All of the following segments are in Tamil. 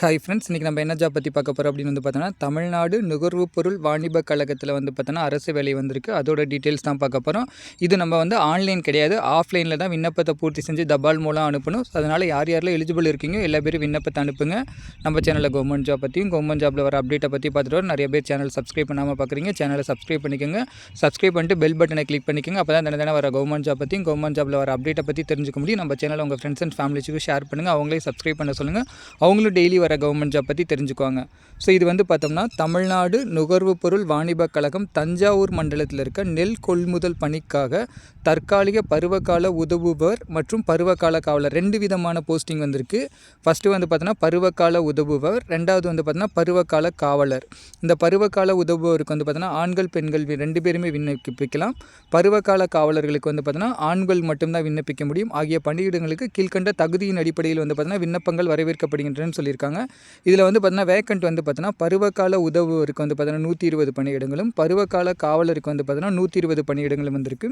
ஹாய் ஃப்ரெண்ட்ஸ் இன்றைக்கி நம்ம என்ன ஜாப் பற்றி பார்க்க போகிறோம் அப்படின்னு வந்து பார்த்தோன்னா தமிழ்நாடு நுகர்வு பொருள் வாணிப கழகத்தில் வந்து பார்த்தோன்னா அரசு வேலை வந்திருக்கு. அதோட டீட்டெயில்ஸ் தான் பார்க்க போகிறோம் இது நம்ம வந்து ஆன்லைன் கிடையாது. ஆஃப்லைனில் தான் விண்ணப்பத்தை பூர்த்தி செஞ்சு தபால் மூலம் அனுப்பணும். அதனால் யார் யாரெல்லாம் எலிஜிபிள் இருக்கீங்க எல்லா பேரும் விண்ணப்பத்தை அனுப்புங்க. நம்ம சேனலில் கவர்மெண்ட் ஜாப் பற்றியும் கவர்மெண்ட் ஜாப்பில் வர அப்டேட்டை பற்றி பார்த்துட்டு வர நிறைய பேர் சேனல் சப்ஸ்கிரைப் பண்ணாமல் பார்க்குறீங்க சேனலை சப்ஸ்கிரைப் பண்ணிக்கோங்க. சப்ஸ்கிரைப் பண்ணிட்டு பெல் பட்டனை கிளிக் பண்ணிக்கோங்க. அப்போ தான் தின தினம் வர கவர்மெண்ட் ஜாப் பற்றியும் கவர்மெண்ட் ஜாப்பில் வர அப்டேட்டை பற்றி தெரிஞ்சுக்க முடியும். நம்ம சேனலை உங்கள் ஃப்ரெண்ட்ஸ் அண்ட் ஃபேமிலிஸுக்கு ஷேர் பண்ணுங்கள் அவங்களே சப்ஸ்கிரைப் பண்ண சொல்லுங்கள் அவங்களும் டெய்லி வர கவர்மெண்ட் ஜாப் பற்றி தெரிஞ்சுக்குவாங்க. ஸோ இது வந்து பார்த்தோம்னா தமிழ்நாடு நுகர்வு பொருள் வாணிப கழகம் தஞ்சாவூர் மண்டலத்தில் இருக்க நெல் கொள்முதல் பணிக்காக தற்காலிக பருவகால உதவுபவர் மற்றும் பருவகால காவலர் ரெண்டு விதமான போஸ்டிங் வந்திருக்கு. ஃபஸ்ட்டு வந்து பார்த்தோன்னா பருவகால உதவுபவர் ரெண்டாவது வந்து பார்த்தோன்னா பருவகால காவலர். இந்த பருவகால உதவுபவருக்கு வந்து பார்த்தோன்னா ஆண்கள் பெண்கள் ரெண்டு பேருமே விண்ணப்பிக்கலாம். பருவகால காவலர்களுக்கு வந்து பார்த்தோன்னா ஆண்கள் மட்டும்தான் விண்ணப்பிக்க முடியும். ஆகிய பணியிடங்களுக்கு கீழ்கண்ட தகுதியின் அடிப்படையில் வந்து பார்த்தோன்னா விண்ணப்பங்கள் வரவேற்கப்படுகின்றன சொல்லியிருக்காங்க. இதில் வந்து பார்த்தீங்கன்னா வேக்கண்ட் வந்து பார்த்தோன்னா பருவகால உதவுவருக்கு வந்து பார்த்தீங்கன்னா நூற்றி இருபது பணியிடங்களும் பருவகால காவலருக்கு வந்து பார்த்தீங்கன்னா நூற்றி இருபது பணியிடங்களும் வந்திருக்கு.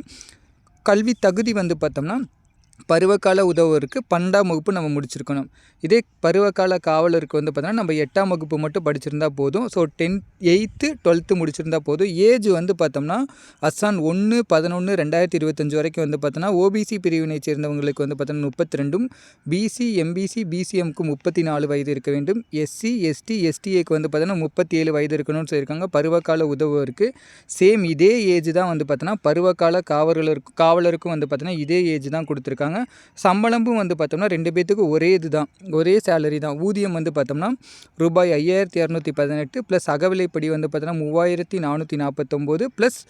கல்வி தகுதி வந்து பார்த்தோம்னா பருவகால உதவருக்கு பன்னெண்டாம் வகுப்பு நம்ம முடிச்சிருக்கணும். இதே பருவகால காவலருக்கு வந்து பார்த்தோன்னா நம்ம எட்டாம் வகுப்பு மட்டும் படிச்சிருந்தா போதும். ஸோ டென்த் எயித்து டுவெல்த்து முடிச்சிருந்தா போதும். ஏஜ் வந்து பார்த்தோம்னா அஸ்ஸான் ஒன்று பதினொன்று ரெண்டாயிரத்தி இருபத்தஞ்சு வரைக்கும் வந்து பார்த்தோன்னா ஓபிசி பிரிவினை சேர்ந்தவங்களுக்கு வந்து பார்த்தோன்னா முப்பத்தி ரெண்டும் பிசி எம்பிசி பிசிஎம்க்கு முப்பத்தி நாலு வயது இருக்க வேண்டும். எஸ்சி எஸ்டி எஸ்டிஏக்கு வந்து பார்த்தோன்னா முப்பத்தி ஏழு வயது இருக்கணும்னு சொல்லியிருக்காங்க. பருவகால உதவுவருக்கு சேம் இதே ஏஜ் தான் வந்து பார்த்தோன்னா பருவகால காவலருக்கு காவலருக்கும் வந்து பார்த்தோன்னா இதே ஏஜ் தான் கொடுத்துருக்காங்க. சம்பளமும் வந்து பார்த்தோம்னா ரெண்டு பேர்த்துக்கும் ஒரே இது தான் ஒரே சேலரி தான். ஊதியம் வந்து பார்த்தோம்னா ரூபாய் ஐயாயிரத்தி இரநூத்தி பதினெட்டு ப்ளஸ் அகவிலைப்படி வந்து பார்த்தோம்னா மூவாயிரத்தி நானூற்றி நாற்பத்தொம்போது ப்ளஸ்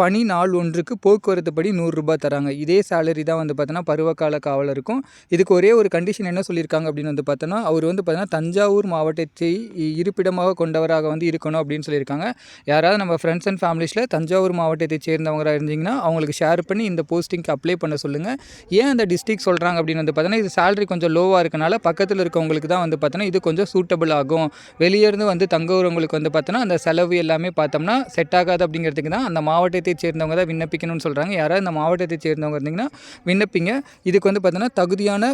பணி நாள் ஒன்றுக்கு போக்குவரத்து படி நூறுரூபா தராங்க. இதே சேலரி தான் வந்து பார்த்தோன்னா பருவகால காவலருக்கும். இதுக்கு ஒரே ஒரு கண்டிஷன் என்ன சொல்லியிருக்காங்க அப்படின்னு வந்து பார்த்தோன்னா அவர் வந்து பார்த்தோன்னா தஞ்சாவூர் மாவட்டத்தை இ- இருப்பிடமாக கொண்டவராக வந்து இருக்கணும் அப்படின்னு சொல்லியிருக்காங்க. யாராவது நம்ம ஃப்ரெண்ட்ஸ் அண்ட் ஃபேமிலிஸில் தஞ்சாவூர் மாவட்டத்தை சேர்ந்தவங்களாக இருந்தீங்கன்னா அவங்களுக்கு ஷேர் பண்ணி இந்த போஸ்டிங்க்கு அப்ளை பண்ண சொல்லுங்கள் ஏன் அந்த டிஸ்ட்ரிக் சொல்கிறாங்க அப்படின்னு வந்து பார்த்தோன்னா இது சேலரி கொஞ்சம் லோவாக இருக்கனால பக்கத்தில் இருக்கவங்களுக்கு தான் வந்து பார்த்தோன்னா இது கொஞ்சம் சூட்டபிள் ஆகும். வெளியேருந்து வந்து தங்குறவங்களுக்கு வந்து பார்த்தோன்னா அந்த செலவு எல்லாமே பார்த்தோம்னா செட் ஆகாது அப்படிங்கிறதுக்கு தான் அந்த மாவட்டத்தை சேர்ந்தவங்க தான் விண்ணப்பிக்கணும்னு சொல்கிறாங்க யாராவது இந்த மாவட்டத்தை சேர்ந்தவங்க இருந்தீங்கன்னா விண்ணப்பிங்க. இதுக்கு வந்து பார்த்தோன்னா தகுதியான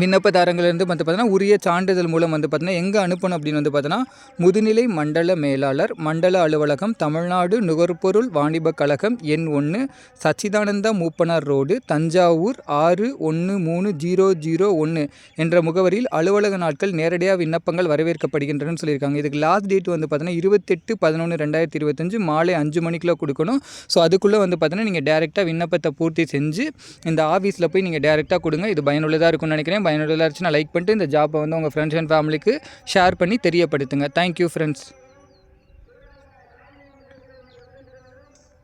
விண்ணப்பதாரங்களிலிருந்து வந்து பார்த்தோன்னா உரிய சான்றிதழ் மூலம் வந்து பார்த்தோன்னா எங்கே அனுப்பணும் அப்படின்னு வந்து பார்த்தோன்னா முதுநிலை மண்டல மேலாளர் மண்டல அலுவலகம் தமிழ்நாடு நுகர்பொருள் வாணிப கழகம் எண் ஒன்று சச்சிதானந்தா மூப்பனார் ரோடு தஞ்சாவூர் ஆறு ஒன்று மூணு ஜீரோ ஜீரோ ஒன்று என்ற முகவரியில் அலுவலக நாட்கள் நேரடியாக விண்ணப்பங்கள் வரவேற்கப்படுகின்றன சொல்லியிருக்காங்க. இதுக்கு லாஸ்ட் டேட் வந்து பார்த்தோன்னா இருபத்தெட்டு பதினொன்று ரெண்டாயிரத்தி இருபத்தஞ்சு மாலை அஞ்சு மணிக்குள்ளே கொடுக்கணும். ஸோ அதுக்குள்ளே வந்து பார்த்தோன்னா நீங்கள் டேரெக்டாக விண்ணப்பத்தை பூர்த்தி செஞ்சு இந்த ஆஃபீஸில் போய் நீங்கள் டேரெக்டாக கொடுங்க. இது பயனுள்ளதாக இருக்கும்னு நினைக்கிறேன். பயனுள்ளதாக இருந்துச்சுன்னா லைக் பண்ணிட்டு இந்த ஜாப்பை வந்து உங்கள் ஃப்ரெண்ட்ஸ் அண்ட் ஃபேமிலிக்கு ஷேர் பண்ணி தெரியப்படுத்துங்க. Thank you friends